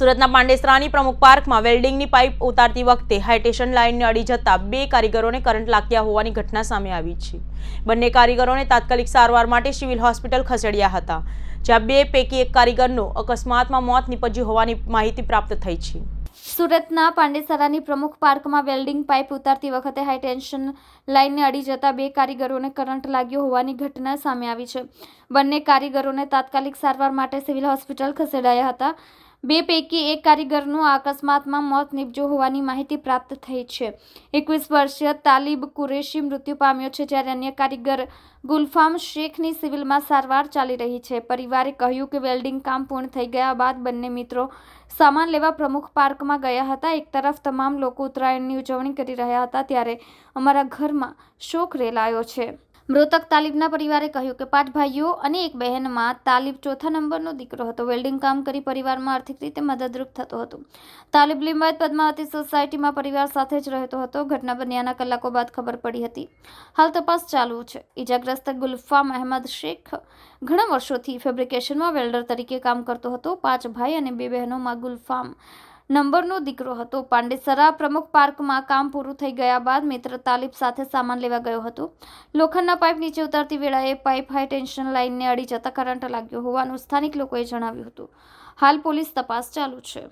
સુરતના પાંડેસરાની પ્રમુખ પાર્કમાં વેલ્ડિંગની પાઇપ ઉતારતી વખતે હાઇટેશન લાઇનને અડી જતા બે કારીગરોને કરંટ લાગ્યા હોવાની ઘટના સામે આવી છે. બંને કારીગરોને તાત્કાલિક સારવાર માટે સિવિલ હોસ્પિટલ ખસેડ્યા હતા, જ્યાં બે પૈકી એક કારીગરનું અકસ્માતમાં મોત નીપજ્યું હોવાની માહિતી પ્રાપ્ત થઈ છે. સુરતના પાંડેસરાની પ્રમુખ પાર્કમાં વેલ્ડિંગ પાઇપ ઉતારતી વખતે હાઈ લાઇનને અડી જતા બે કારીગરોને કરંટ લાગ્યો હોવાની ઘટના સામે આવી છે. બંને કારીગરોને તાત્કાલિક સારવાર માટે સિવિલ હોસ્પિટલ ખસેડાયા હતા. બે પૈકી એક કારીગરનું અકસ્માતમાં મોત નિપજ્યું હોવાની માહિતી પ્રાપ્ત થઈ છે. એકવીસ વર્ષીય તાલિબ કુરેશી મૃત્યુ પામ્યો છે જ્યારે અન્ય કારીગર ગુલફામ શેખની સિવિલમાં સારવાર ચાલી રહી છે. પરિવારે કહ્યું કે વેલ્ડિંગ કામ પૂર્ણ થઈ ગયા બાદ બંને મિત્રો સામાન લેવા પ્રમુખ પાર્કમાં ગયા હતા. એક તરફ તમામ લોકો ઉત્તરાયણની ઉજવણી કરી રહ્યા હતા ત્યારે અમારા ઘરમાં શોક રેલાયો છે. મૃતક તાલિબના પરિવારે કહ્યું કે પાંચ ભાઈઓ અને એક બહેનમાં તાલિબ ચોથા નંબરનો દીકરો હતો. વેલ્ડિંગ કામ કરી પરિવારમાં આર્થિક રીતે મદદરૂપ થતો હતો. તાલિબ લિંબાયત પદ્માવતી સોસાયટીમાં પરિવાર સાથે જ રહેતો હતો. ઘટના બન્યાના કલાકો બાદ ખબર પડી હતી. હાલ તપાસ ચાલુ છે. ઇજાગ્રસ્ત ગુલફામ અહેમદ શેખ ઘણા વર્ષોથી ફેબ્રિકેશનમાં વેલ્ડર તરીકે કામ કરતો હતો. પાંચ ભાઈ અને બે બહેનોમાં ગુલફામ નંબરનો દીકરો હતો. પાંડેસરા પ્રમુખ પાર્કમાં કામ પૂરું થઈ ગયા બાદ મિત્ર તાલિબ સાથે સામાન લેવા ગયો હતો. લોખંડના પાઇપ નીચે ઉતરતી વેળાએ પાઇપ હાઈ ટેન્શન લાઇનને અડી જતા કરંટ લાગ્યો હોવાનું સ્થાનિક લોકોએ જણાવ્યું હતું. હાલ પોલીસ તપાસ ચાલુ છે.